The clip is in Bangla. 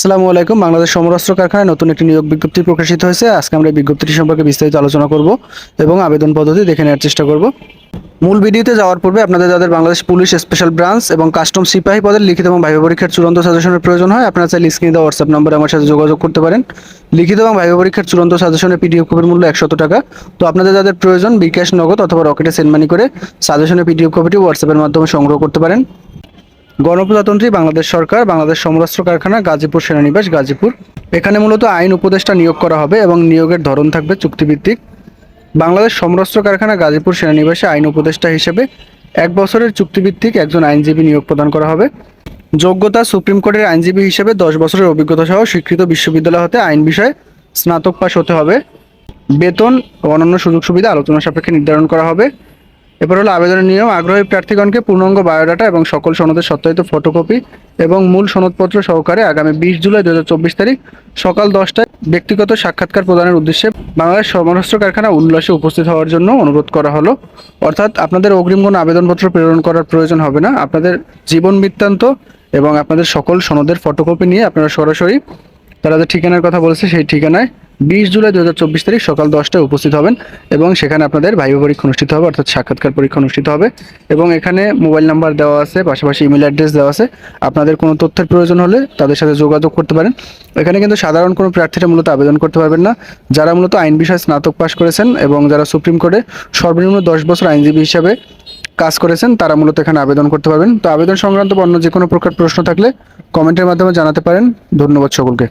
আসসালামু আলাইকুম। বাংলাদেশ সমরাস্ত্র কারখানায় নতুন একটি নিয়োগ বিজ্ঞপ্তি প্রকাশিত হয়েছে। আজকে আমরা এই বিজ্ঞপ্তিটি সম্পর্কে বিস্তারিত আলোচনা করব এবং আবেদন পদ্ধতি দেখে নেওয়ার চেষ্টা করব। মূল ভিডিওতে যাওয়ার পূর্বে আপনাদের যাদের বাংলাদেশ পুলিশ স্পেশাল ব্রাঞ্চ এবং কাস্টম সিপাহী পদের লিখিত এবং ভাইবা পরীক্ষার চূড়ান্ত সাজেশনের প্রয়োজন হয়, আপনারা চাইলে স্ক্রিনে দেওয়া হোয়াটসঅ্যাপ নম্বরে আমার সাথে যোগাযোগ করতে পারেন। লিখিত এবং ভাইবা পরীক্ষার চূড়ান্ত সাজেশনের পিডিএফ কপির মূল্য একশত টাকা। তো আপনাদের যাদের প্রয়োজন বিকাশ, নগদ অথবা রকেটে সেন্ড মানি করে সাজেশনের পিডিএফ কপিটি হোয়াটসঅ্যাপের মাধ্যমে সংগ্রহ করতে পারেন। গণপ্রজাতন্ত্রী বাংলাদেশ সরকার, বাংলাদেশ সমরাস্ত্র কারখানা, গাজীপুর সেনানিবাস, গাজীপুর। এখানে মূলত আইন উপদেষ্টা নিয়োগ করা হবে এবং নিয়োগের ধরন থাকবে চুক্তিভিত্তিক। বাংলাদেশ সমরাস্ত্র কারখানা, গাজীপুর সেনানিবাসে আইন উপদেষ্টা হিসেবে এক বছরের চুক্তিভিত্তিক একজন আইনজীবী নিয়োগ প্রদান করা হবে। যোগ্যতা সুপ্রিম কোর্টের আইনজীবী হিসেবে দশ বছরের অভিজ্ঞতা সহ স্বীকৃত বিশ্ববিদ্যালয় হতে আইন বিষয়ে স্নাতক পাশ হতে হবে। বেতন ও অন্যান্য সুযোগ সুবিধা আলোচনা সাপেক্ষে নির্ধারণ করা হবে। এরপর হলো আবেদনের নিয়ম, আগ্রহী প্রার্থীগণকে পূর্ণাঙ্গ বায়োডাটা এবং সকল সনদের সত্যায়িত ফটোকপি এবং মূল সনদপত্র সহকারে আগামী বিশ জুলাই দু হাজার চব্বিশ তারিখ সকাল দশটায় ব্যক্তিগত সাক্ষাৎকার প্রদানের উদ্দেশ্যে বাংলাদেশ সমরাস্ত্র কারখানা উল্লাসে উপস্থিত হওয়ার জন্য অনুরোধ করা হলো। অর্থাৎ আপনাদের অগ্রিম কোনো আবেদনপত্র প্রেরণ করার প্রয়োজন হবে না। আপনাদের জীবন বৃত্তান্ত এবং আপনাদের সকল সনদের ফটোকপি নিয়ে আপনারা সরাসরি তারা যে ঠিকানার কথা বলেছে সেই ঠিকানায় বিশ জুলাই দুই হাজার চব্বিশ তারিখ সকাল দশটায় উপস্থিত হবেন এবং সেখানে আপনাদের ভাইব পরীক্ষা অনুষ্ঠিত হবে, অর্থাৎ সাক্ষাৎকার পরীক্ষা অনুষ্ঠিত হবে এবং এখানে মোবাইল নাম্বার দেওয়া আছে, পাশাপাশি ইমেল অ্যাড্রেস দেওয়া আছে। আপনাদের কোনো তথ্যের প্রয়োজন হলে তাদের সাথে যোগাযোগ করতে পারেন। এখানে কিন্তু সাধারণ কোনো প্রার্থীরা মূলত আবেদন করতে পারবেন না। যারা মূলত আইন বিষয়ে স্নাতক পাশ করেছেন এবং যারা সুপ্রিম কোর্টে সর্বনিম্ন দশ বছর আইনজীবী হিসাবে কাজ করেছেন, তারা মূলত এখানে আবেদন করতে পারবেন। তো আবেদন সংক্রান্ত বা অন্য যে কোনো প্রকার প্রশ্ন থাকলে কমেন্টের মাধ্যমে জানাতে পারেন। ধন্যবাদ সকলকে।